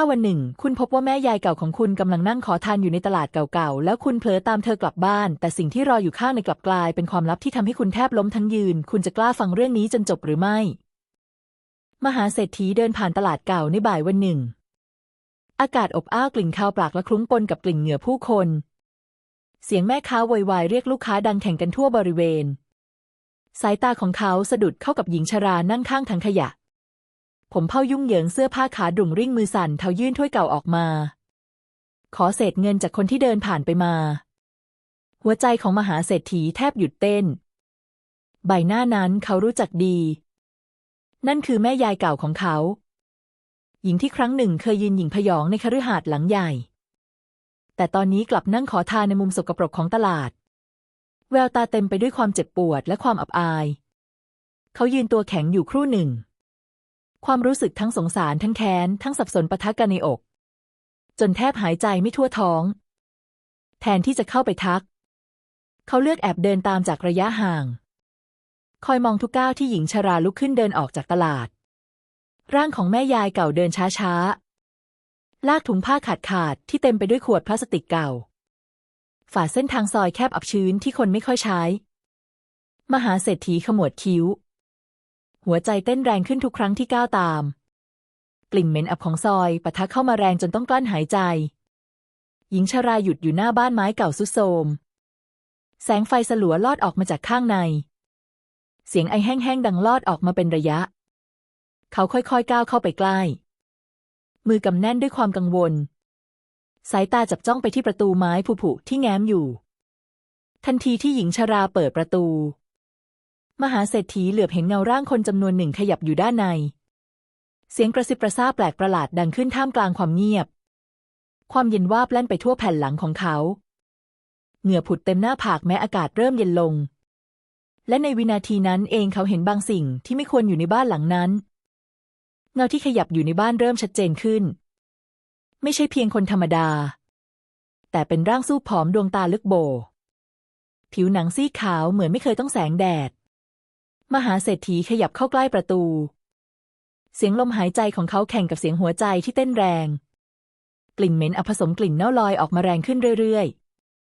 ถ้าวันหนึ่ง คุณพบว่าแม่ยายเก่าของคุณกำลังนั่งขอทานอยู่ในตลาดเก่าๆ แล้วคุณเผลอตามเธอกลับบ้าน แต่สิ่งที่รออยู่ข้างในกลับกลาย เป็นความลับที่ทำให้คุณแทบล้มทั้งยืน คุณจะกล้าฟังเรื่องนี้จนจบหรือไม่ มหาเศรษฐีเดินผ่านตลาดเก่าในบ่ายวันหนึ่ง อากาศอบอ้าวกลิ่นคาวปลากและคลุ้งปนกับกลิ่นเหงื่อผู้คน เสียงแม่ค้าโวยวายเรียกลูกค้าดังแข่งกันทั่วบริเวณ สายตาของเขาสะดุดเข้ากับหญิงชรานั่งข้างถังขยะ ผมเผ้ายุ่งเหยิงเสื้อผ้าขาดุ่งริ่งมือสั่นเทายื่นถ้วยเก่าออกมา ขอเศษเงินจากคนที่เดินผ่านไปมา หัวใจของมหาเศรษฐีแทบหยุดเต้น ใบหน้านั้นเขารู้จักดี นั่นคือแม่ยายเก่าของเขา หญิงที่ครั้งหนึ่งเคยยืนหญิงพยองในคฤหาสน์หลังใหญ่ แต่ตอนนี้กลับนั่งขอทานในมุมสกปรกของตลาด แววตาเต็มไปด้วยความเจ็บปวดและความอับอาย เขายืนตัวแข็งอยู่ครู่หนึ่ง ความรู้สึกทั้งสงสารทั้งแค้นทั้งสับสนปะทะกันในอก จนแทบหายใจไม่ทั่วท้อง แทนที่จะเข้าไปทัก เขาเลือกแอบเดินตามจากระยะห่าง คอยมองทุกก้าวที่หญิงชราลุกขึ้นเดินออกจากตลาด ร่างของแม่ยายเก่าเดินช้าๆ ลากถุงผ้าขาดขาดที่เต็มไปด้วยขวดพลาสติกเก่า ฝ่าเส้นทางซอยแคบอับชื้นที่คนไม่ค่อยใช้ มหาเศรษฐีขมวดคิ้ว หัวใจเต้นแรงขึ้นทุกครั้งที่ก้าวตาม กลิ่นเหม็นอับของซอยปะทะเข้ามาแรงจนต้องกลั้นหายใจ หญิงชราหยุดอยู่หน้าบ้านไม้เก่าสุดโทมแสงไฟสลัวลอดออกมาจากข้างใน เสียงไอแห้งๆดังลอดออกมาเป็นระยะ เขาค่อยๆก้าวเข้าไปใกล้ มือกำแน่นด้วยความกังวล สายตาจับจ้องไปที่ประตูไม้ผุๆที่แง้มอยู่ ทันทีที่หญิงชราเปิดประตู มหาเศรษฐีเหลือบเห็นเงาร่างคนจำนวนหนึ่งขยับอยู่ด้านใน เสียงกระซิบกระซาบแปลกประหลาดดังขึ้นท่ามกลางความเงียบ ความเย็นวาบแล่นไปทั่วแผ่นหลังของเขา เหงื่อผุดเต็มหน้าผากแม้อากาศเริ่มเย็นลง และในวินาทีนั้นเองเขาเห็นบางสิ่งที่ไม่ควรอยู่ในบ้านหลังนั้น เงาที่ขยับอยู่ในบ้านเริ่มชัดเจนขึ้น ไม่ใช่เพียงคนธรรมดา แต่เป็นร่างสู้ผอมดวงตาลึกโบ ผิวหนังซีดขาวเหมือนไม่เคยต้องแสงแดด มหาเศรษฐีขยับเข้าใกล้ประตู เสียงลมหายใจของเขาแข่งกับเสียงหัวใจที่เต้นแรง กลิ่นเหม็นอผสมกลิ่นเน่าลอยออกมาแรงขึ้นเรื่อย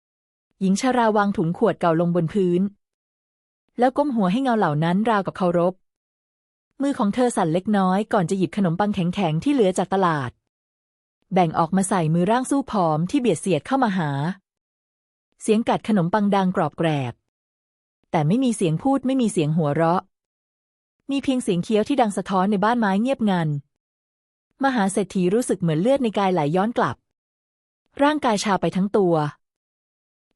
ๆ หญิงชาราวางถุงขวดเก่าลงบนพื้น แล้วก้มหัวให้เงาเหล่านั้นราวกับเคารพ มือของเธอสั่นเล็กน้อยก่อนจะหยิบขนมปังแข็งๆที่เหลือจากตลาด แบ่งออกมาใส่มือร่างสู้ผอมที่เบียดเสียดเข้ามาหา เสียงกัดขนมปังดังกรอบแกรบ แต่ไม่มีเสียงพูดไม่มีเสียงหัวเราะ มีเพียงเสียงเคี้ยวที่ดังสะท้อนในบ้านไม้เงียบงัน มหาเศรษฐีรู้สึกเหมือนเลือดในกายไหลย้อนกลับ ร่างกายชาไปทั้งตัว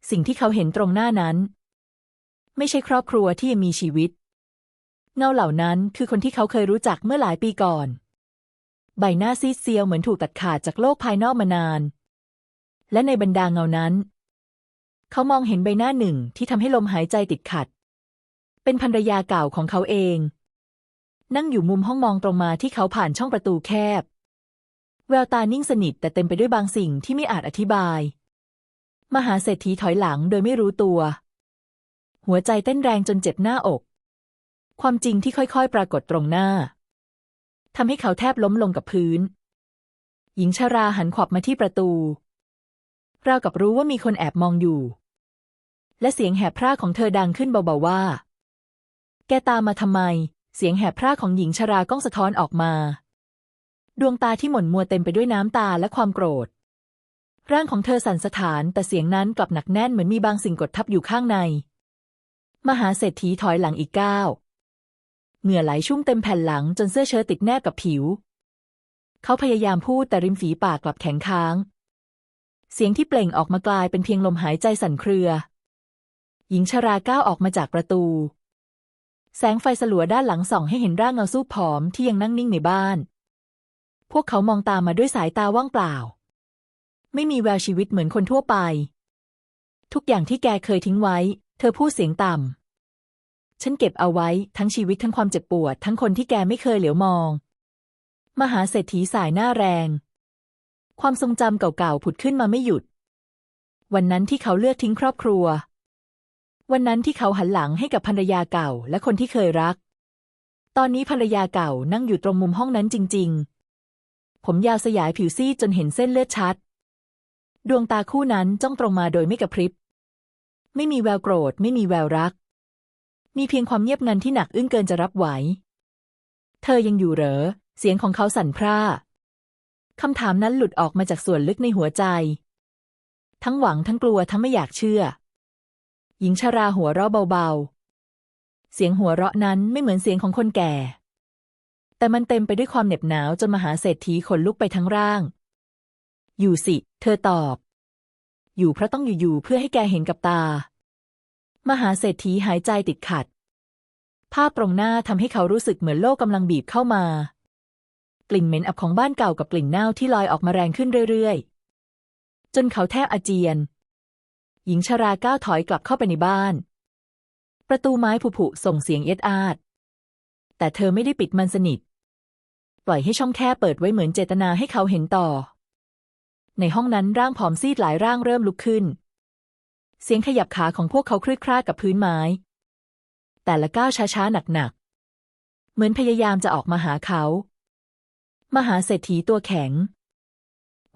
สิ่งที่เขาเห็นตรงหน้านั้น ไม่ใช่ครอบครัวที่ยังมีชีวิต เงาเหล่านั้นคือคนที่เขาเคยรู้จักเมื่อหลายปีก่อน ใบหน้าซีดเซียวเหมือนถูกตัดขาดจากโลกภายนอกมานาน และในบรรดาเงานั้น เขามองเห็นใบหน้าหนึ่งที่ทำให้ลมหายใจติดขัด เป็นภรรยาเก่าของเขาเอง นั่งอยู่มุมห้องมองตรงมาที่เขาผ่านช่องประตูแคบ แววตานิ่งสนิทแต่เต็มไปด้วยบางสิ่งที่ไม่อาจอธิบาย มหาเศรษฐีถอยหลังโดยไม่รู้ตัว หัวใจเต้นแรงจนเจ็บหน้าอก ความจริงที่ค่อยๆ ปรากฏตรงหน้าทำให้เขาแทบล้มลงกับพื้น หญิงชาราหันขวับมาที่ประตูราวกับรู้ว่ามีคนแอบมองอยู่ และเสียงแหบพร่าของเธอดังขึ้นเบาๆว่า แกตามมาทำไม เสียงแหบพร่าของหญิงชราก้องสะท้อนออกมา ดวงตาที่หม่นมัวเต็มไปด้วยน้ำตาและความโกรธ ร่างของเธอสั่นสะท้าน แต่เสียงนั้นกลับหนักแน่นเหมือนมีบางสิ่งกดทับอยู่ข้างใน มหาเศรษฐีถอยหลังอีกก้าวเหงื่อไหลชุ่มเต็มแผ่นหลังจนเสื้อเชิ้ตติดแนบกับผิว เขาพยายามพูดแต่ริมฝีปากกลับแข็งค้าง เสียงที่เปล่งออกมากลายเป็นเพียงลมหายใจสั่นเครือ หญิงชราก้าวออกมาจากประตู แสงไฟสลัวด้านหลังส่องให้เห็นร่างเงาสู้ผอมที่ยังนั่งนิ่งในบ้าน พวกเขามองตามมาด้วยสายตาว่างเปล่า ไม่มีแววชีวิตเหมือนคนทั่วไป ทุกอย่างที่แกเคยทิ้งไว้ เธอพูดเสียงต่ำ ฉันเก็บเอาไว้ทั้งชีวิตทั้งความเจ็บปวด ทั้งคนที่แกไม่เคยเหลียวมอง มหาเศรษฐีสายหน้าแรง ความทรงจำเก่าๆผุดขึ้นมาไม่หยุดวันนั้นที่เขาเลือกทิ้งครอบครัว วันนั้นที่เขาหันหลังให้กับภรรยาเก่าและคนที่เคยรัก ตอนนี้ภรรยาเก่านั่งอยู่ตรงมุมห้องนั้นจริง ๆ ผมยาวสยายผิวซีดจนเห็นเส้นเลือดชัด ดวงตาคู่นั้นจ้องตรงมาโดยไม่กระพริบ ไม่มีแววโกรธ ไม่มีแววรัก มีเพียงความเงียบงันที่หนักอึ้งเกินจะรับไหว เธอยังอยู่เหรอ เสียงของเขาสั่นพร่าคำถามนั้นหลุดออกมาจากส่วนลึกในหัวใจ ทั้งหวังทั้งกลัวทั้งไม่อยากเชื่อ หญิงชราหัวเราะเบาๆ เสียงหัวเราะนั้นไม่เหมือนเสียงของคนแก่ แต่มันเต็มไปด้วยความเหน็บหนาวจนมหาเศรษฐีขนลุกไปทั้งร่าง อยู่สิ เธอตอบ อยู่เพราะต้องอยู่ๆเพื่อให้แกเห็นกับตา มหาเศรษฐีหายใจติดขัด ภาพตรงหน้าทำให้เขารู้สึกเหมือนโลกกำลังบีบเข้ามากลิ่นเหม็นอับของบ้านเก่ากับกลิ่นเน่าที่ลอยออกมาแรงขึ้นเรื่อยๆ จนเขาแทบอาเจียน หญิงชราก้าวถอยกลับเข้าไปในบ้าน ประตูไม้ผุๆส่งเสียงเอ็ดอาด แต่เธอไม่ได้ปิดมันสนิท ปล่อยให้ช่องแคบเปิดไว้เหมือนเจตนาให้เขาเห็นต่อ ในห้องนั้นร่างผอมซีดหลายร่างเริ่มลุกขึ้น เสียงขยับขาของพวกเขาคลืดคลาดกับพื้นไม้ แต่ละก้าวช้าๆหนักๆ เหมือนพยายามจะออกมาหาเขา มหาเศรษฐีตัวแข็ง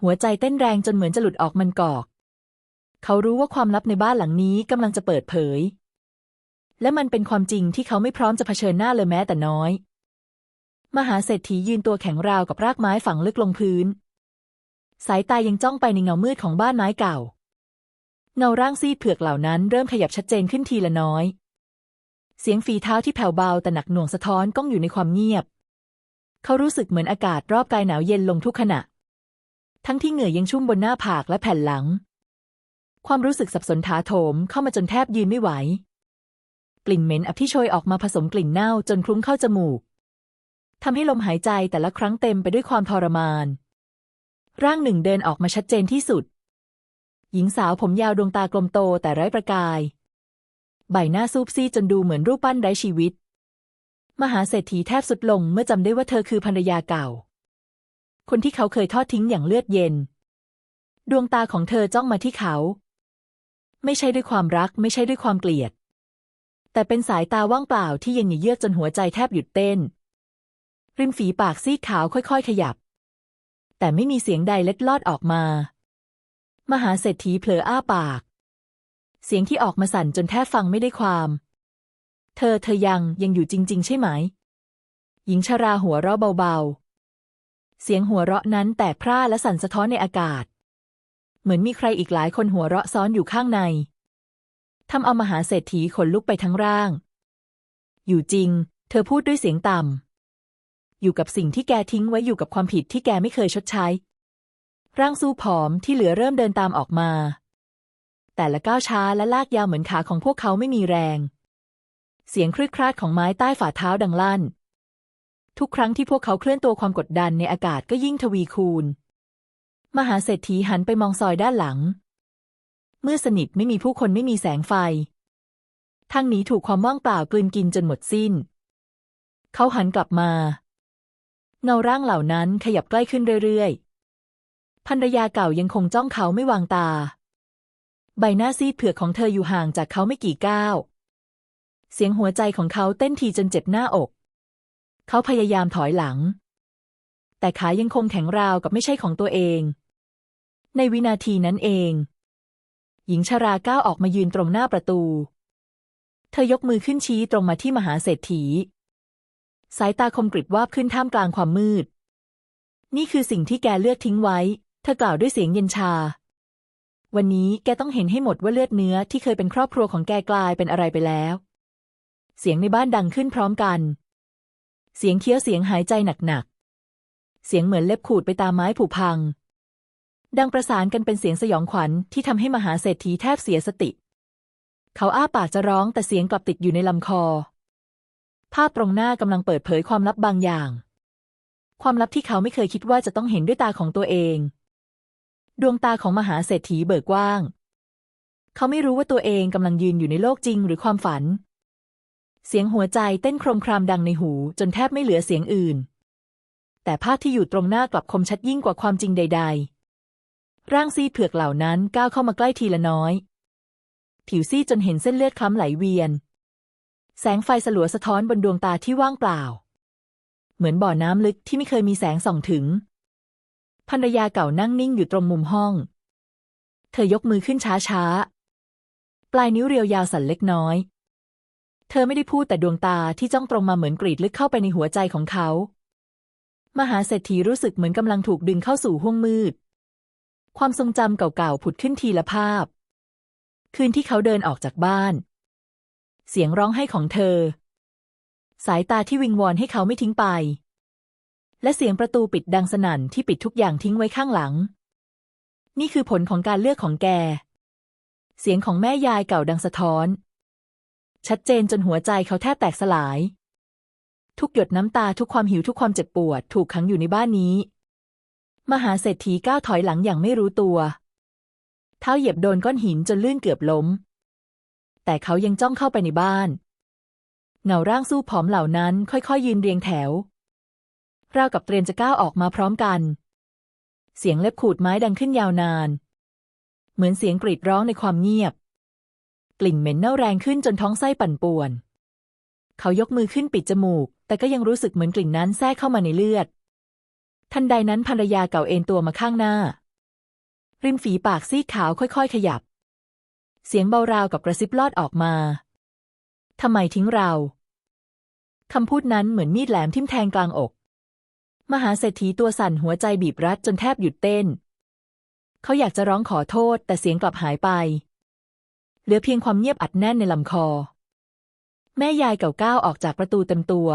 หัวใจเต้นแรงจนเหมือนจะหลุดออกมันกอก เขารู้ว่าความลับในบ้านหลังนี้กำลังจะเปิดเผย และมันเป็นความจริงที่เขาไม่พร้อมจะเผชิญหน้าเลยแม้แต่น้อย มหาเศรษฐียืนตัวแข็งราวกับรากไม้ฝังลึกลงพื้น สายตายังจ้องไปในเงามืดของบ้านไม้เก่า เงาร่างซีดเผือกเหล่านั้นเริ่มขยับชัดเจนขึ้นทีละน้อย เสียงฝีเท้าที่แผ่วเบาแต่หนักหน่วงสะท้อนก้องอยู่ในความเงียบ เขารู้สึกเหมือนอากาศรอบกายหนาวเย็นลงทุกขณะทั้งที่เหงื่อยังชุ่มบนหน้าผากและแผ่นหลัง ความรู้สึกสับสนถาโถมเข้ามาจนแทบยืนไม่ไหว กลิ่นเหม็นอับที่โชยออกมาผสมกลิ่นเน่าจนคลุ้งเข้าจมูกทำให้ลมหายใจแต่ละครั้งเต็มไปด้วยความทรมาน ร่างหนึ่งเดินออกมาชัดเจนที่สุด หญิงสาวผมยาวดวงตากลมโตแต่ไร้ประกาย ใบหน้าซูบซีดจนดูเหมือนรูปปั้นไร้ชีวิต มหาเศรษฐีแทบสุดลงเมื่อจำได้ว่าเธอคือภรรยาเก่า คนที่เขาเคยทอดทิ้งอย่างเลือดเย็น ดวงตาของเธอจ้องมาที่เขา ไม่ใช่ด้วยความรัก ไม่ใช่ด้วยความเกลียด แต่เป็นสายตาว่างเปล่าที่เย็นเยือกจนหัวใจแทบหยุดเต้น ริมฝีปากซีดขาวค่อยๆ ขยับ แต่ไม่มีเสียงใดเล็ดลอดออกมา มหาเศรษฐีเผลออ้าปาก เสียงที่ออกมาสั่นจนแทบฟังไม่ได้ความ เธอเธอยังยังอยู่จริง ๆ ใช่ไหม หญิงชราหัวเราะเบาๆ เสียงหัวเราะนั้นแตกพร่าและสั่นสะท้อนในอากาศ เหมือนมีใครอีกหลายคนหัวเราะซ้อนอยู่ข้างในทำเอามหาเศรษฐีขนลุกไปทั้งร่าง อยู่จริง เธอพูดด้วยเสียงต่ำ อยู่กับสิ่งที่แกทิ้งไว้อยู่กับความผิดที่แกไม่เคยชดใช้ ร่างสู้ผอมที่เหลือเริ่มเดินตามออกมา แต่ละก้าวช้าและลากยาวเหมือนขาของพวกเขาไม่มีแรง เสียงครืดคราดของไม้ใต้ฝ่าเท้าดังลั่น ทุกครั้งที่พวกเขาเคลื่อนตัวความกดดันในอากาศก็ยิ่งทวีคูณ มหาเศรษฐีหันไปมองซอยด้านหลัง เมื่อสนิทไม่มีผู้คนไม่มีแสงไฟ ทางหนีถูกความว่างเปล่ากลืนกินจนหมดสิ้น เขาหันกลับมา เงาร่างเหล่านั้นขยับใกล้ขึ้นเรื่อยๆภรรยาเก่ายังคงจ้องเขาไม่วางตา ใบหน้าซีดเผือกของเธออยู่ห่างจากเขาไม่กี่ก้าว เสียงหัวใจของเขาเต้นทีจนเจ็บหน้าอก เขาพยายามถอยหลังแต่ขายังคงแข็งราวกับไม่ใช่ของตัวเอง ในวินาทีนั้นเอง หญิงชราก้าวออกมายืนตรงหน้าประตู เธอยกมือขึ้นชี้ตรงมาที่มหาเศรษฐี สายตาคมกริบวาบขึ้นท่ามกลางความมืด นี่คือสิ่งที่แกเลือกทิ้งไว้ เธอกล่าวด้วยเสียงเย็นชา วันนี้แกต้องเห็นให้หมดว่าเลือดเนื้อที่เคยเป็นครอบครัวของแกกลายเป็นอะไรไปแล้ว เสียงในบ้านดังขึ้นพร้อมกัน เสียงเคี้ยวเสียงหายใจหนักๆเสียงเหมือนเล็บขูดไปตามไม้ผุพัง ดังประสานกันเป็นเสียงสยองขวัญที่ทำให้มหาเศรษฐีแทบเสียสติ เขาอ้าปากจะร้องแต่เสียงกลับติดอยู่ในลำคอ ภาพตรงหน้ากำลังเปิดเผยความลับบางอย่าง ความลับที่เขาไม่เคยคิดว่าจะต้องเห็นด้วยตาของตัวเอง ดวงตาของมหาเศรษฐีเบิกกว้าง เขาไม่รู้ว่าตัวเองกำลังยืนอยู่ในโลกจริงหรือความฝัน เสียงหัวใจเต้นโครมครามดังในหูจนแทบไม่เหลือเสียงอื่น แต่ภาพที่อยู่ตรงหน้ากลับคมชัดยิ่งกว่าความจริงใด ๆ ร่างซีเผือกเหล่านั้นก้าวเข้ามาใกล้ทีละน้อย ผิวซีจนเห็นเส้นเลือดคล้ำไหลเวียน แสงไฟสลัวสะท้อนบนดวงตาที่ว่างเปล่า เหมือนบ่อน้ำลึกที่ไม่เคยมีแสงส่องถึง ภรรยาเก่านั่งนิ่งอยู่ตรงมุมห้อง เธอยกมือขึ้นช้าๆ ปลายนิ้วเรียวยาวสั่นเล็กน้อย เธอไม่ได้พูดแต่ดวงตาที่จ้องตรงมาเหมือนกรีดลึกเข้าไปในหัวใจของเขา มหาเศรษฐีรู้สึกเหมือนกำลังถูกดึงเข้าสู่ห้วงมืด ความทรงจำเก่าๆผุดขึ้นทีละภาพ คืนที่เขาเดินออกจากบ้าน เสียงร้องไห้ของเธอ สายตาที่วิงวอนให้เขาไม่ทิ้งไป และเสียงประตูปิดดังสนั่นที่ปิดทุกอย่างทิ้งไว้ข้างหลัง นี่คือผลของการเลือกของแก เสียงของแม่ยายเก่าดังสะท้อน ชัดเจนจนหัวใจเขาแทบแตกสลาย ทุกหยดน้ำตาทุกความหิวทุกความเจ็บปวด ถูกขังอยู่ในบ้านนี้ มหาเศรษฐีก้าวถอยหลังอย่างไม่รู้ตัว เท้าเหยียบโดนก้อนหินจนลื่นเกือบล้ม แต่เขายังจ้องเข้าไปในบ้าน เงาร่างสู้ผอมเหล่านั้นค่อยๆยืนเรียงแถวราวกับเตรียมจะก้าวออกมาพร้อมกัน เสียงเล็บขูดไม้ดังขึ้นยาวนาน เหมือนเสียงกรีดร้องในความเงียบ กลิ่นเหม็นเน่าแรงขึ้นจนท้องไส้ปั่นป่วน เขายกมือขึ้นปิดจมูก แต่ก็ยังรู้สึกเหมือนกลิ่นนั้นแทรกเข้ามาในเลือด ทันใดนั้นภรรยาเก่าเอนตัวมาข้างหน้า ริมฝีปากซีขาวค่อยๆ ขยับ เสียงเบาราวกับกระซิบลอดออกมาทำไมทิ้งเราคำพูดนั้นเหมือนมีดแหลมทิ่มแทงกลางอก มหาเศรษฐีตัวสั่นหัวใจบีบรัดจนแทบหยุดเต้น เขาอยากจะร้องขอโทษแต่เสียงกลับหายไป เหลือเพียงความเงียบอัดแน่นในลำคอ แม่ยายเก่าก้าวออกจากประตูเต็มตัว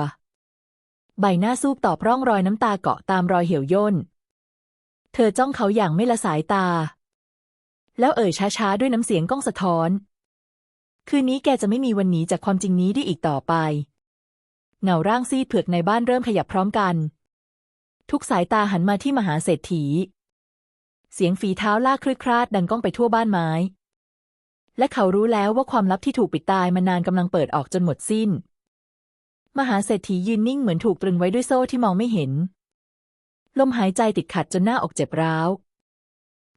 ใบหน้าซูบตอบร่องรอยน้ำตาเกาะตามรอยเหี่ยวย่น เธอจ้องเขาอย่างไม่ละสายตา แล้วเอ่ยช้าๆ ด้วยน้ำเสียงก้องสะท้อน คืนนี้แกจะไม่มีวันหนีจากความจริงนี้ได้อีกต่อไป เงาร่างซีดเผือกในบ้านเริ่มขยับพร้อมกัน ทุกสายตาหันมาที่มหาเศรษฐี เสียงฝีเท้าลากคลืดคลาดดังก้องไปทั่วบ้านไม้ และเขารู้แล้วว่าความลับที่ถูกปิดตายมานานกำลังเปิดออกจนหมดสิ้น มหาเศรษฐียืนนิ่งเหมือนถูกตรึงไว้ด้วยโซ่ที่มองไม่เห็น ลมหายใจติดขัดจนหน้าอกเจ็บร้าว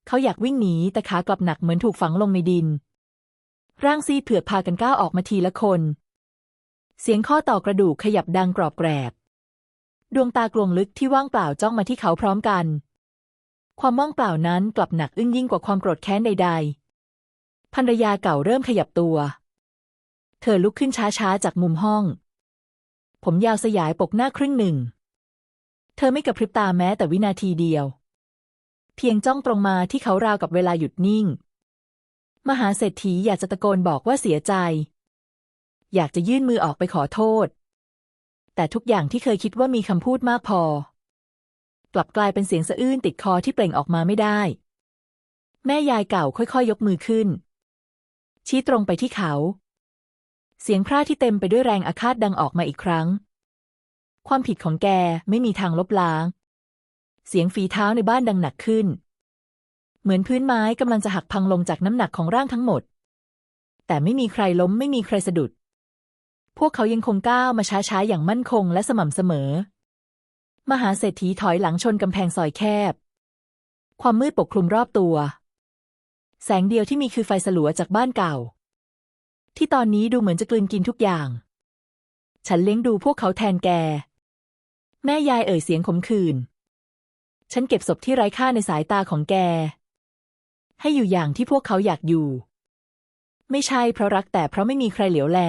เขาอยากวิ่งหนีแต่ขากลับหนักเหมือนถูกฝังลงในดิน ร่างซีดเผือพากันก้าวออกมาทีละคน เสียงข้อต่อกระดูกขยับดังกรอบแกรบ ดวงตากลวงลึกที่ว่างเปล่าจ้องมาที่เขาพร้อมกัน ความว่างเปล่านั้นกลับหนักอึ้งยิ่งกว่าความโกรธแค้นใด ๆภรรยาเก่าเริ่มขยับตัว เธอลุกขึ้นช้าๆจากมุมห้อง ผมยาวสยายปกหน้าครึ่งหนึ่ง เธอไม่กระพริบตาแม้แต่วินาทีเดียว เพียงจ้องตรงมาที่เขาราวกับเวลาหยุดนิ่ง มหาเศรษฐีอยากจะตะโกนบอกว่าเสียใจ อยากจะยื่นมือออกไปขอโทษ แต่ทุกอย่างที่เคยคิดว่ามีคำพูดมากพอ กลับกลายเป็นเสียงสะอื้นติดคอที่เปล่งออกมาไม่ได้ แม่ยายเก่าค่อยๆยกมือขึ้น ชี้ตรงไปที่เขา เสียงพร่าที่เต็มไปด้วยแรงอาฆาตดังออกมาอีกครั้ง ความผิดของแกไม่มีทางลบล้าง เสียงฝีเท้าในบ้านดังหนักขึ้น เหมือนพื้นไม้กำลังจะหักพังลงจากน้ำหนักของร่างทั้งหมด แต่ไม่มีใครล้มไม่มีใครสะดุด พวกเขายังคงก้าวมาช้าๆอย่างมั่นคงและสม่ำเสมอ มหาเศรษฐีถอยหลังชนกำแพงซอยแคบ ความมืดปกคลุมรอบตัว แสงเดียวที่มีคือไฟสลัวจากบ้านเก่า ที่ตอนนี้ดูเหมือนจะกลืนกินทุกอย่าง ฉันเลี้ยงดูพวกเขาแทนแก แม่ยายเอ่ยเสียงขมขื่นฉันเก็บศพที่ไร้ค่าในสายตาของแก ให้อยู่อย่างที่พวกเขาอยากอยู่ ไม่ใช่เพราะรักแต่เพราะไม่มีใครเหลียวแล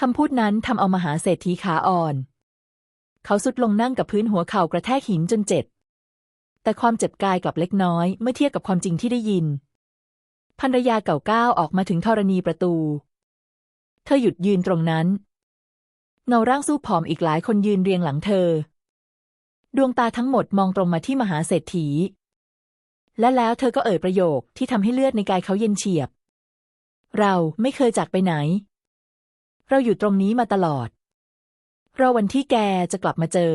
คำพูดนั้นทำเอามหาเศรษฐีขาอ่อน เขาสุดลงนั่งกับพื้นหัวเข่ากระแทกหินจนเจ็บ แต่ความเจ็บกายกลับเล็กน้อยเมื่อเทียบกับความจริงที่ได้ยิน ภรรยาเก่าก้าวออกมาถึงธรณีประตู เธอหยุดยืนตรงนั้น เงาร่างสู้ผอมอีกหลายคนยืนเรียงหลังเธอ ดวงตาทั้งหมดมองตรงมาที่มหาเศรษฐี และแล้วเธอก็เอ่ยประโยคที่ทำให้เลือดในกายเขาเย็นเฉียบ เราไม่เคยจากไปไหน เราอยู่ตรงนี้มาตลอด เรอวันที่แกจะกลับมาเจอ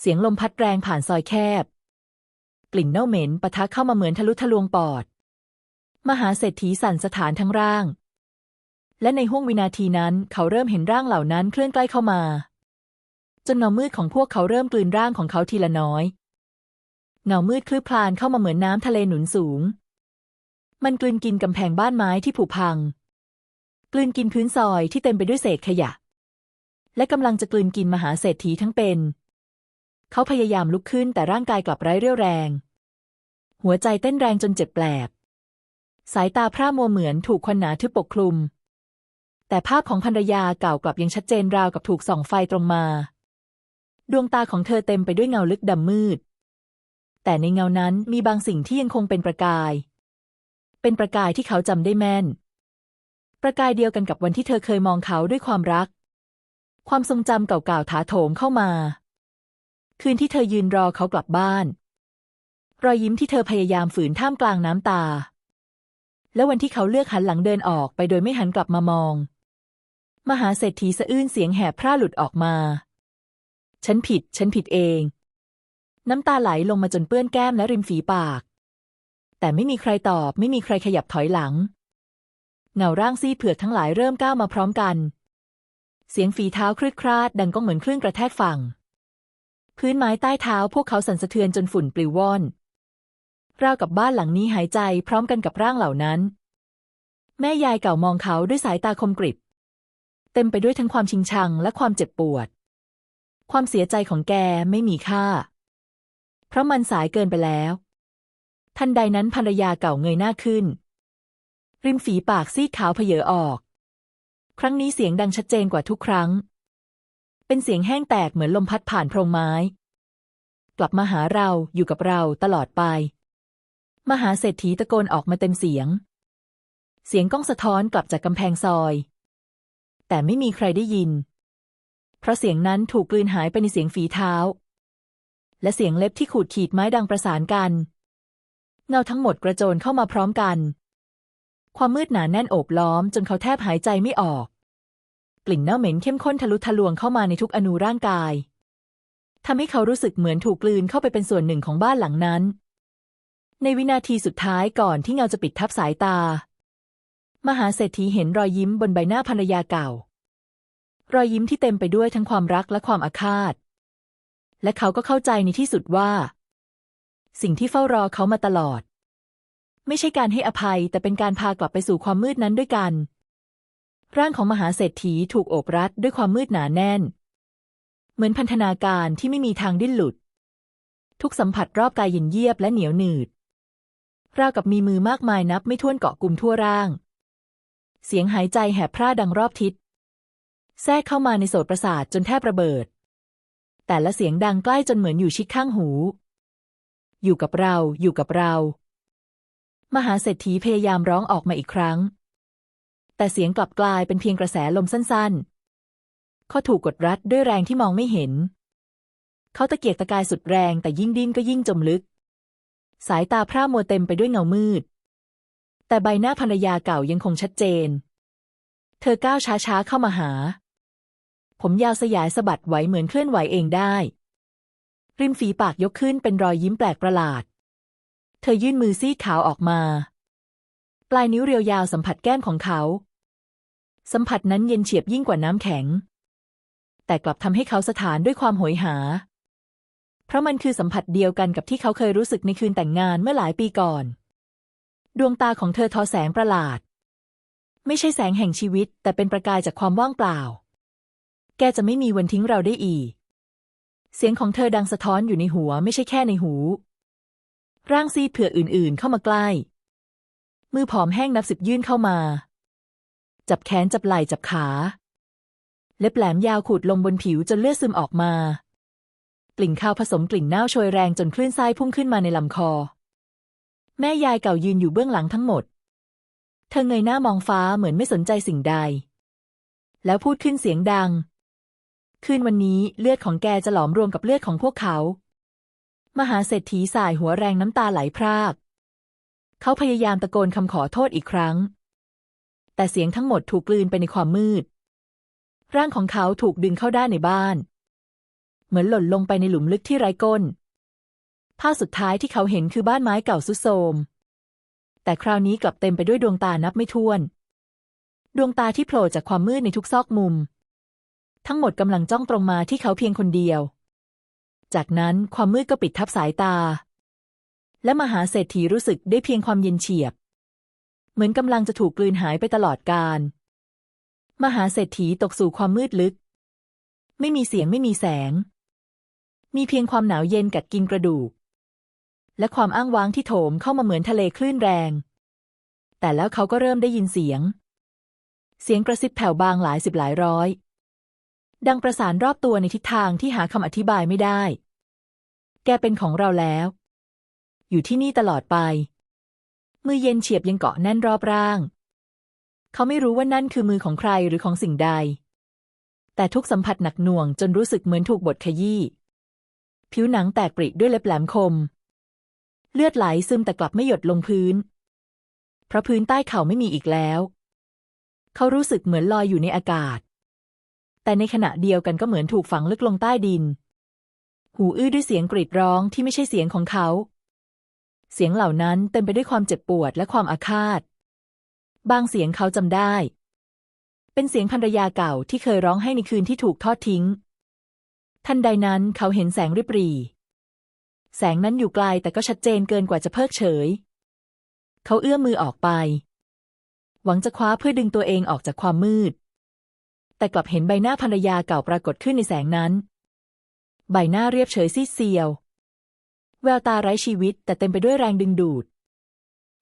เสียงลมพัดแรงผ่านซอยแคบ กลิ่นเน่าเหม็นปะทะเข้ามาเหมือนทะลุทะลวงปอด มหาเศรษฐีสั่นสถานทั้งร่าง และในห้วงวินาทีนั้นเขาเริ่มเห็นร่างเหล่านั้นเคลื่อนใกล้เข้ามา จนเงามืดของพวกเขาเริ่มกลืนร่างของเขาทีละน้อยเงามืดคลืบคลานเข้ามาเหมือนน้ำทะเลหนุนสูง มันกลืนกินกำแพงบ้านไม้ที่ผุพัง กลืนกินพื้นซอยที่เต็มไปด้วยเศษขยะ และกำลังจะกลืนกินมหาเศรษฐีทั้งเป็น เขาพยายามลุกขึ้นแต่ร่างกายกลับไร้เรี่ยวแรง หัวใจเต้นแรงจนเจ็บแปลบ สายตาพร่ามัวเหมือนถูกควันหนาทึบปกคลุม แต่ภาพของภรรยาเก่ากลับยังชัดเจนราวกับถูกส่องไฟตรงมา ดวงตาของเธอเต็มไปด้วยเงาลึกดำมืด แต่ในเงานั้นมีบางสิ่งที่ยังคงเป็นประกาย เป็นประกายที่เขาจำได้แม่น ประกายเดียวกันกับวันที่เธอเคยมองเขาด้วยความรัก ความทรงจำเก่าๆถาโถมเข้ามา คืนที่เธอยืนรอเขากลับบ้าน รอยยิ้มที่เธอพยายามฝืนท่ามกลางน้ำตา และวันที่เขาเลือกหันหลังเดินออกไปโดยไม่หันกลับมามอง มหาเศรษฐีสะอื้นเสียงแหบพร่าหลุดออกมา ฉันผิด ฉันผิดเอง น้ำตาไหลลงมาจนเปื้อนแก้มและริมฝีปาก แต่ไม่มีใครตอบ ไม่มีใครขยับถอยหลัง เงาร่างซีดเผือกทั้งหลายเริ่มก้าวมาพร้อมกัน เสียงฝีเท้าคลืดคลาดดังก้องเหมือนคลื่นกระแทกฝั่ง พื้นไม้ใต้เท้าพวกเขาสั่นสะเทือนจนฝุ่นปลิวว่อน ราวกับบ้านหลังนี้หายใจพร้อมกันกับร่างเหล่านั้น แม่ยายเก่ามองเขาด้วยสายตาคมกริบ เต็มไปด้วยทั้งความชิงชังและความเจ็บปวด ความเสียใจของแกไม่มีค่า เพราะมันสายเกินไปแล้ว ทันใดนั้นภรรยาเก่าเงยหน้าขึ้น ริมฝีปากซีดขาวเพเยอออก ครั้งนี้เสียงดังชัดเจนกว่าทุกครั้ง เป็นเสียงแห้งแตกเหมือนลมพัดผ่านโพรงไม้ กลับมาหาเราอยู่กับเราตลอดไป มหาเศรษฐีตะโกนออกมาเต็มเสียง เสียงก้องสะท้อนกลับจากกำแพงซอย แต่ไม่มีใครได้ยิน เพราะเสียงนั้นถูกกลืนหายไปในเสียงฝีเท้า และเสียงเล็บที่ขูดขีดไม้ดังประสานกัน เงาทั้งหมดกระโจนเข้ามาพร้อมกัน ความมืดหนาแน่นโอบล้อมจนเขาแทบหายใจไม่ออก กลิ่นเน่าเหม็นเข้มข้นทะลุทะลวงเข้ามาในทุกอนูร่างกายทำให้เขารู้สึกเหมือนถูกกลืนเข้าไปเป็นส่วนหนึ่งของบ้านหลังนั้น ในวินาทีสุดท้ายก่อนที่เงาจะปิดทับสายตา มหาเศรษฐีเห็นรอยยิ้มบนใบหน้าภรรยาเก่า รอยยิ้มที่เต็มไปด้วยทั้งความรักและความอาฆาต และเขาก็เข้าใจในที่สุดว่า สิ่งที่เฝ้ารอเขามาตลอด ไม่ใช่การให้อภัยแต่เป็นการพากลับไปสู่ความมืดนั้นด้วยกัน ร่างของมหาเศรษฐีถูกโอบรัดด้วยความมืดหนาแน่น เหมือนพันธนาการที่ไม่มีทางดิ้นหลุด ทุกสัมผัสรอบกายเย็นเยียบและเหนียวหนืด ราวกับมีมือมากมายนับไม่ถ้วนเกาะกลุ่มทั่วร่าง เสียงหายใจแหบพร่าดังรอบทิศ แทรกเข้ามาในโสตประสาทจนแทบระเบิด แต่ละเสียงดังใกล้จนเหมือนอยู่ชิดข้างหู อยู่กับเรา อยู่กับเรา มหาเศรษฐีพยายามร้องออกมาอีกครั้ง แต่เสียงกลับกลายเป็นเพียงกระแสลมสั้นๆ เขาถูกกดรัดด้วยแรงที่มองไม่เห็น เขาตะเกียกตะกายสุดแรงแต่ยิ่งดิ้นก็ยิ่งจมลึก สายตาพร่ามัวเต็มไปด้วยเงามืด แต่ใบหน้าภรรยาเก่ายังคงชัดเจน เธอก้าวช้าๆเข้ามาหา ผมยาวสยายสะบัดไหวเหมือนเคลื่อนไหวเองได้ ริมฝีปากยกขึ้นเป็นรอยยิ้มแปลกประหลาด เธอยื่นมือซีดขาวออกมา ปลายนิ้วเรียวยาวสัมผัสแก้มของเขา สัมผัสนั้นเย็นเฉียบยิ่งกว่าน้ำแข็ง แต่กลับทำให้เขาสถานด้วยความโหยหา เพราะมันคือสัมผัสเดียวกันกับที่เขาเคยรู้สึกในคืนแต่งงานเมื่อหลายปีก่อน ดวงตาของเธอทอแสงประหลาด ไม่ใช่แสงแห่งชีวิต แต่เป็นประกายจากความว่างเปล่า แกจะไม่มีวันทิ้งเราได้อีก เสียงของเธอดังสะท้อนอยู่ในหัวไม่ใช่แค่ในหู ร่างซีดเผืออื่นๆเข้ามาใกล้ มือผอมแห้งนับสิบยื่นเข้ามา จับแขนจับไหล่จับขา เล็บแหลมยาวขูดลงบนผิวจนเลือดซึมออกมา กลิ่นข้าวผสมกลิ่นเน่าโชยแรงจนคลื่นไส้พุ่งขึ้นมาในลำคอ แม่ยายเก่ายืนอยู่เบื้องหลังทั้งหมด เธอเงยหน้ามองฟ้าเหมือนไม่สนใจสิ่งใด แล้วพูดขึ้นเสียงดัง คืนวันนี้เลือดของแกจะหลอมรวมกับเลือดของพวกเขา มหาเศรษฐีสายหัวแรงน้ำตาไหลพราก เขาพยายามตะโกนคำขอโทษอีกครั้ง แต่เสียงทั้งหมดถูกกลืนไปในความมืด ร่างของเขาถูกดึงเข้าด้านในบ้าน เหมือนหล่นลงไปในหลุมลึกที่ไร้ก้น ภาพสุดท้ายที่เขาเห็นคือบ้านไม้เก่าสุดโทรมแต่คราวนี้กลับเต็มไปด้วยดวงตานับไม่ถ้วน ดวงตาที่โผล่จากความมืดในทุกซอกมุม ทั้งหมดกำลังจ้องตรงมาที่เขาเพียงคนเดียว จากนั้นความมืดก็ปิดทับสายตา และมหาเศรษฐีรู้สึกได้เพียงความเย็นเฉียบ เหมือนกำลังจะถูกกลืนหายไปตลอดกาลมหาเศรษฐีตกสู่ความมืดลึก ไม่มีเสียงไม่มีแสง มีเพียงความหนาวเย็นกัดกินกระดูก และความอ้างว้างที่โถมเข้ามาเหมือนทะเลคลื่นแรง แต่แล้วเขาก็เริ่มได้ยินเสียง เสียงกระซิบแผ่วบางหลายสิบหลายร้อย ดังประสานรอบตัวในทิศทางที่หาคำอธิบายไม่ได้ แกเป็นของเราแล้ว อยู่ที่นี่ตลอดไป มือเย็นเฉียบยังเกาะแน่นรอบร่าง เขาไม่รู้ว่านั่นคือมือของใครหรือของสิ่งใด แต่ทุกสัมผัสหนักหน่วงจนรู้สึกเหมือนถูกบดขยี้ ผิวหนังแตกปริด้วยเล็บแหลมคม เลือดไหลซึมแต่กลับไม่หยดลงพื้น เพราะพื้นใต้เข่าไม่มีอีกแล้ว เขารู้สึกเหมือนลอยอยู่ในอากาศ แต่ในขณะเดียวกันก็เหมือนถูกฝังลึกลงใต้ดิน หูอื้อด้วยเสียงกรีดร้องที่ไม่ใช่เสียงของเขา เสียงเหล่านั้นเต็มไปด้วยความเจ็บปวดและความอาฆาต บางเสียงเขาจำได้ เป็นเสียงภรรยาเก่าที่เคยร้องให้ในคืนที่ถูกทอดทิ้ง ทันใดนั้นเขาเห็นแสงริบหรี่ แสงนั้นอยู่ไกลแต่ก็ชัดเจนเกินกว่าจะเพิกเฉย เขาเอื้อมมือออกไป หวังจะคว้าเพื่อดึงตัวเองออกจากความมืด แต่กลับเห็นใบหน้าภรรยาเก่าปรากฏขึ้นในแสงนั้น ใบหน้าเรียบเฉยซีดเซียว แววตาไร้ชีวิตแต่เต็มไปด้วยแรงดึงดูด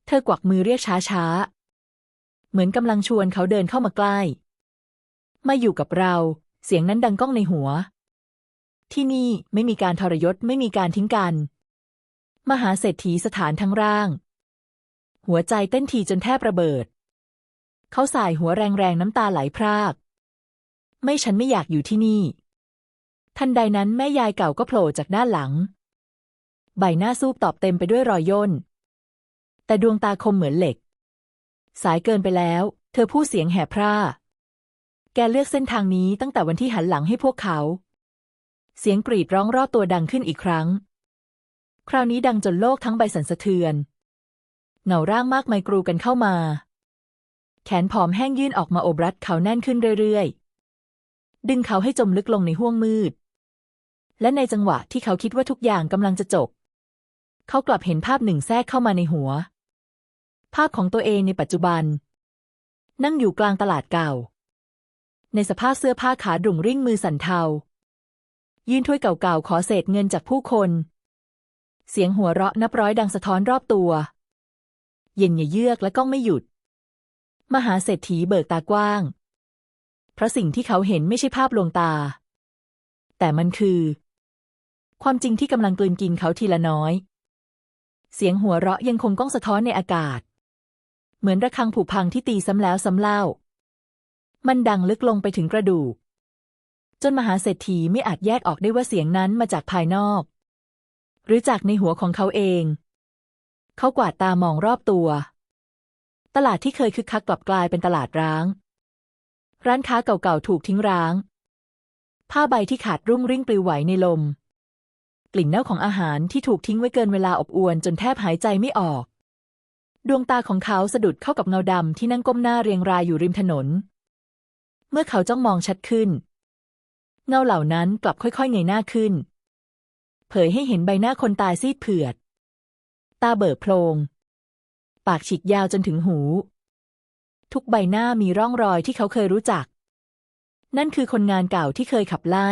เธอกวักมือเรียกช้าๆเหมือนกำลังชวนเขาเดินเข้ามาใกล้ มาอยู่กับเรา เสียงนั้นดังก้องในหัว ที่นี่ไม่มีการทรยศไม่มีการทิ้งกัน มหาเศรษฐีสถานทั้งร่าง หัวใจเต้นทีจนแทบระเบิด เขาสายหัวแรงๆน้ำตาไหลพราก ไม่ฉันไม่อยากอยู่ที่นี่ ทันใดนั้นแม่ยายเก่าก็โผล่จากด้านหลัง ใบหน้าซูบตอบเต็มไปด้วยรอยย่น แต่ดวงตาคมเหมือนเหล็ก สายเกินไปแล้ว เธอพูดเสียงแหบพร่าแกเลือกเส้นทางนี้ตั้งแต่วันที่หันหลังให้พวกเขา เสียงกรีดร้องรอบตัวดังขึ้นอีกครั้ง คราวนี้ดังจนโลกทั้งใบสั่นสะเทือน เงาร่างมากมายกรูกันเข้ามา แขนผอมแห้งยื่นออกมาโอบรัดเขาแน่นขึ้นเรื่อยๆ ดึงเขาให้จมลึกลงในห้วงมืด และในจังหวะที่เขาคิดว่าทุกอย่างกำลังจะจบ เขากลับเห็นภาพหนึ่งแทรกเข้ามาในหัว ภาพของตัวเองในปัจจุบัน นั่งอยู่กลางตลาดเก่า ในสภาพเสื้อผ้าขาดุ่งริ่งมือสั่นเทา ยื่นถ้วยเก่าๆ ขอเศษเงินจากผู้คน เสียงหัวเราะนับร้อยดังสะท้อนรอบตัว เย็นอย่าเยือกและก้องไม่หยุด มหาเศรษฐีเบิกตากว้าง เพราะสิ่งที่เขาเห็นไม่ใช่ภาพลวงตา แต่มันคือ ความจริงที่กำลังกลืนกินเขาทีละน้อย เสียงหัวเราะยังคงก้องสะท้อนในอากาศ เหมือนระฆังผุพังที่ตีซ้ำแล้วซ้ำเล่า มันดังลึกลงไปถึงกระดูก จนมหาเศรษฐีไม่อาจแยกออกได้ว่าเสียงนั้นมาจากภายนอก หรือจากในหัวของเขาเอง เขากวาดตามองรอบตัว ตลาดที่เคยคึกคักกลับกลายเป็นตลาดร้าง ร้านค้าเก่าๆถูกทิ้งร้าง ผ้าใบที่ขาดรุ่งริ่งปลิวไหวในลม กลิ่นเน่าของอาหารที่ถูกทิ้งไว้เกินเวลาอบอวนจนแทบหายใจไม่ออก ดวงตาของเขาสะดุดเข้ากับเงาดำที่นั่งก้มหน้าเรียงรายอยู่ริมถนน เมื่อเขาจ้องมองชัดขึ้น เงาเหล่านั้นกลับค่อยๆเงยหน้าขึ้น เผยให้เห็นใบหน้าคนตายซีดเผือด ตาเบิกโพลงปากฉีกยาวจนถึงหู ทุกใบหน้ามีร่องรอยที่เขาเคยรู้จัก นั่นคือคนงานเก่าที่เคยขับไล่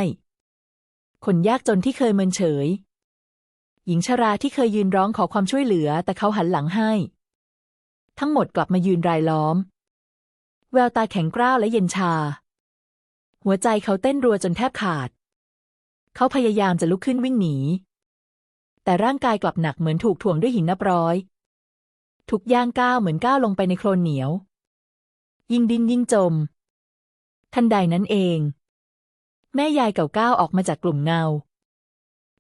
คนยากจนที่เคยเมินเฉย หญิงชราที่เคยยืนร้องขอความช่วยเหลือแต่เขาหันหลังให้ ทั้งหมดกลับมายืนรายล้อม แววตาแข็งกร้าวและเย็นชา หัวใจเขาเต้นรัวจนแทบขาด เขาพยายามจะลุกขึ้นวิ่งหนี แต่ร่างกายกลับหนักเหมือนถูกถ่วงด้วยหินนับร้อย ทุกย่างก้าวเหมือนก้าวลงไปในโคลนเหนียว ยิ่งดิ้นยิ่งจม ทันใดนั้นเอง แม่ยายเก่าก้าวออกมาจากกลุ่มเงา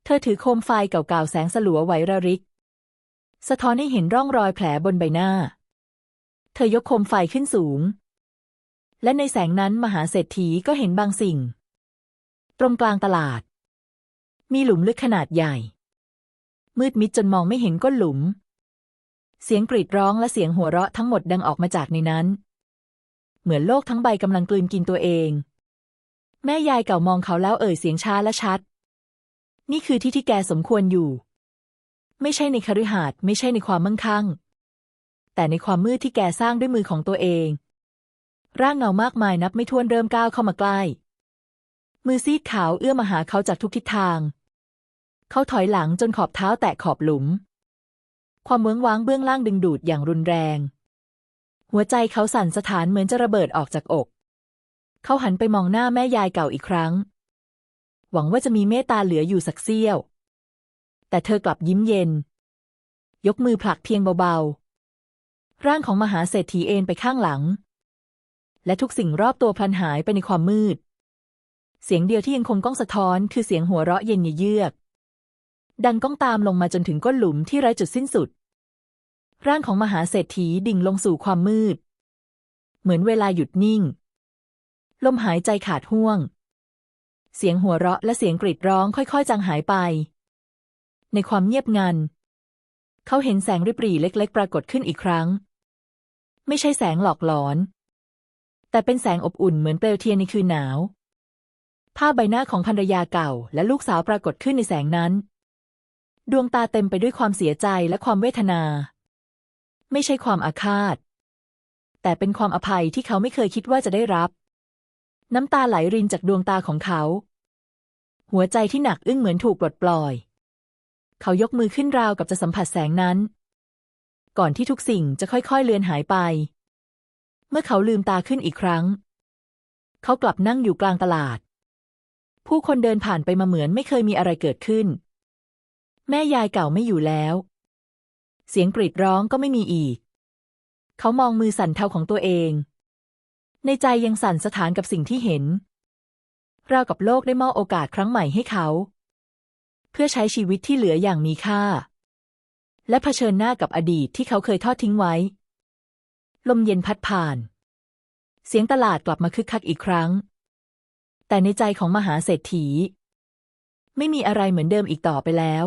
เธอถือโคมไฟเก่าๆแสงสลัวไหวระริก สะท้อนให้เห็นร่องรอยแผลบนใบหน้า เธอยกโคมไฟขึ้นสูง และในแสงนั้นมหาเศรษฐีก็เห็นบางสิ่ง ตรงกลางตลาด มีหลุมลึกขนาดใหญ่ มืดมิดจนมองไม่เห็นก้นหลุม เสียงกรีดร้องและเสียงหัวเราะทั้งหมดดังออกมาจากในนั้น เหมือนโลกทั้งใบกำลังกลืนกินตัวเอง แม่ยายเก่ามองเขาแล้วเอ่ยเสียงช้าและชัด นี่คือที่ที่แกสมควรอยู่ ไม่ใช่ในคฤหาสน์ไม่ใช่ในความมั่งคั่ง แต่ในความมืดที่แกสร้างด้วยมือของตัวเอง ร่างเงามากมายนับไม่ถ้วนเริ่มก้าวเข้ามาใกล้ มือซีดขาวเอื้อมมาหาเขาจากทุกทิศทาง เขาถอยหลังจนขอบเท้าแตะขอบหลุม ความเมืองว้างเบื้องล่างดึงดูดอย่างรุนแรง หัวใจเขาสั่นสะท้านเหมือนจะระเบิดออกจากอก เขาหันไปมองหน้าแม่ยายเก่าอีกครั้ง หวังว่าจะมีเมตตาเหลืออยู่สักเสี้ยว แต่เธอกลับยิ้มเย็น ยกมือผลักเพียงเบาๆ ร่างของมหาเศรษฐีเอนไปข้างหลัง และทุกสิ่งรอบตัวพลันหายไปในความมืด เสียงเดียวที่ยังคงก้องสะท้อน คือเสียงหัวเราะเย็นเยือก ดังก้องตามลงมาจนถึงก้นหลุมที่ไร้จุดสิ้นสุด ร่างของมหาเศรษฐีดิ่งลงสู่ความมืด เหมือนเวลาหยุดนิ่ง ลมหายใจขาดห่วง เสียงหัวเราะและเสียงกรีดร้องค่อยๆ จางหายไป ในความเงียบงัน เขาเห็นแสงริบหรี่เล็ก ๆ ปรากฏขึ้นอีกครั้ง ไม่ใช่แสงหลอกหลอน แต่เป็นแสงอบอุ่นเหมือนเปลวเทียนในคืนหนาว ภาพใบหน้าของภรรยาเก่า และลูกสาวปรากฏขึ้นในแสงนั้น ดวงตาเต็มไปด้วยความเสียใจและความเวทนา ไม่ใช่ความอาฆาต แต่เป็นความอภัยที่เขาไม่เคยคิดว่าจะได้รับ น้ำตาไหลรินจากดวงตาของเขา หัวใจที่หนักอึ้งเหมือนถูกปลดปล่อย เขายกมือขึ้นราวกับจะสัมผัสแสงนั้น ก่อนที่ทุกสิ่งจะค่อยๆเลือนหายไป มื่อเขาลืมตาขึ้นอีกครั้ง เขากลับนั่งอยู่กลางตลาด ผู้คนเดินผ่านไปมาเหมือนไม่เคยมีอะไรเกิดขึ้น แม่ยายเก่าไม่อยู่แล้ว เสียงกรีดร้องก็ไม่มีอีก เขามองมือสั่นเทาของตัวเอง ในใจยังสั่นสถานกับสิ่งที่เห็นราวกับโลกได้มอบโอกาสครั้งใหม่ให้เขา เพื่อใช้ชีวิตที่เหลืออย่างมีค่า และเผชิญหน้ากับอดีตที่เขาเคยทอดทิ้งไว้ ลมเย็นพัดผ่าน เสียงตลาดกลับมาคึกคักอีกครั้ง แต่ในใจของมหาเศรษฐี ไม่มีอะไรเหมือนเดิมอีกต่อไปแล้ว